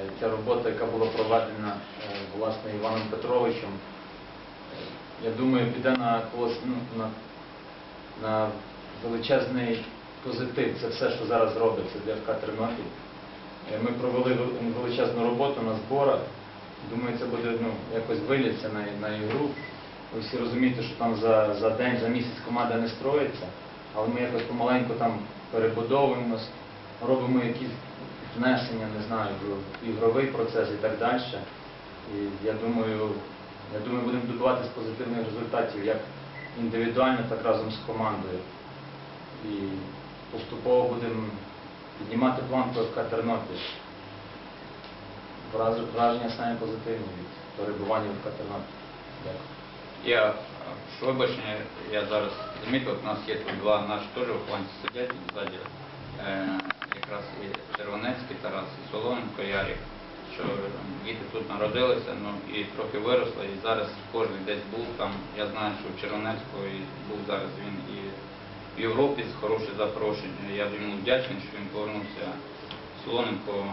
Е, Ця робота, яка була проведена е, власне Іваном Петровичем, е, я думаю, піде на, колос- ну, на, на величезний позитив. Це все, що зараз робиться для ФК Тернопіль. Ми провели величезну роботу на зборах. Думаю, це буде ну, якось виліться на, на ігру. Ви всі розумієте, що там за, за день, за місяць команда не строїться, але ми якось помаленьку там перебудовуємось, робимо якісь внесення, не знаю, в ігровий процес і так далі. І я думаю, я думаю, будемо добиватись позитивних результатів як індивідуально, так разом з командою. І поступово будемо піднімати планку ФК Тернопіль. Враження самі позитивні від перебування в ФК. Дякую. Я е, що вибачення, я зараз замітив, у нас є тут два наші теж вихованці сидять ззаді. Е, якраз і Червонецький Тарас, і Соломенко Ярик, що діти тут народилися, ну і трохи виросли, і зараз кожен десь був там. Я знаю, що в Червонецького і був зараз він і в Європі з хороше запрошення. Я йому вдячний, що він повернувся. Солоненко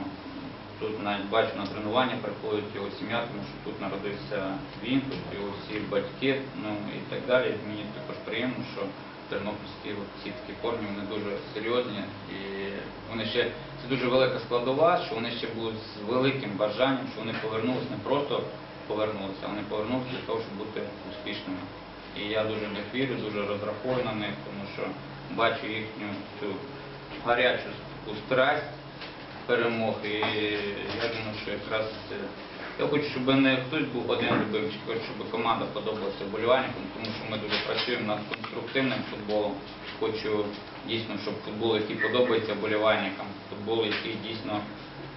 тут навіть бачу на тренування приходить його сім'я, тому що тут народився він, тут його всі батьки, ну і так далі. Мені також приємно, що тернопільські такі корні вони дуже серйозні і вони ще це дуже велика складова, що вони ще будуть з великим бажанням, що вони повернулися, не просто повернулися, а вони повернулися для того, щоб бути успішними. І я дуже в них вірю, дуже розраховую на них, тому що бачу їхню цю гарячу страсть перемог. І я думаю, що якраз я хочу, щоб не хтось був один любимчик, хочу, щоб команда подобалася вболівальникам, тому що ми дуже працюємо над конструктивним футболом. Хочу дійсно, щоб футбол, який подобається вболівальникам, футбол, який дійсно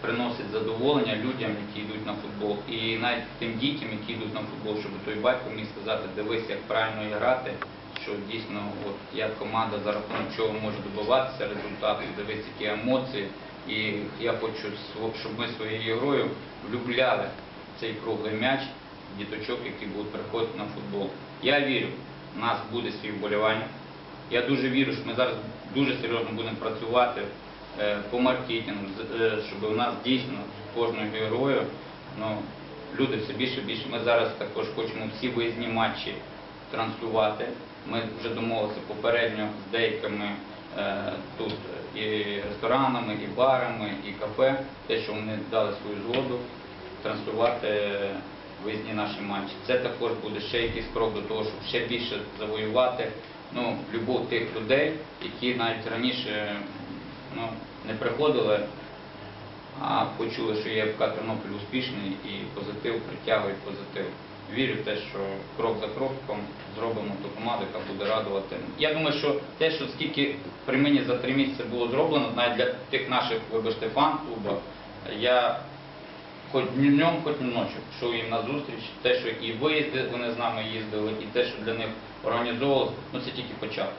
приносить задоволення людям, які йдуть на футбол, і навіть тим дітям, які йдуть на футбол, щоб той батько міг сказати, дивись, як правильно грати, що дійсно от як команда за рахунок чого може добиватися результату, дивись, які емоції. І я хочу, щоб ми своєю грою влюбляли цей круглий м'яч діточок, які будуть приходити на футбол. Я вірю, в нас буде свій вболівальник. Я дуже вірю, що ми зараз дуже серйозно будемо працювати е, по маркетингу, е, щоб у нас дійсно з кожною герою ну, люди все більше і більше. Ми зараз також хочемо всі виїзні матчі транслювати. Ми вже домовилися попередньо з деякими е, тут і ресторанами, і барами, і кафе, те, що вони дали свою згоду транслювати виїзні наші матчі. Це також буде ще якийсь крок до того, щоб ще більше завоювати ну, любов тих людей, які навіть раніше ну, не приходили, а почули, що є ФК Тернопіль успішний і позитив притягує позитив. Вірю в те, що крок за кроком зробимо ту команду, яка буде радувати. Я думаю, що те, що скільки при мені за три місяці було зроблено, навіть для тих наших, вибачте, фан-клубів, я хоч днем, хоч ночі що їм на зустріч. Те, що і виїзди вони з нами їздили, і те, що для них організовувалося, ну це тільки початок.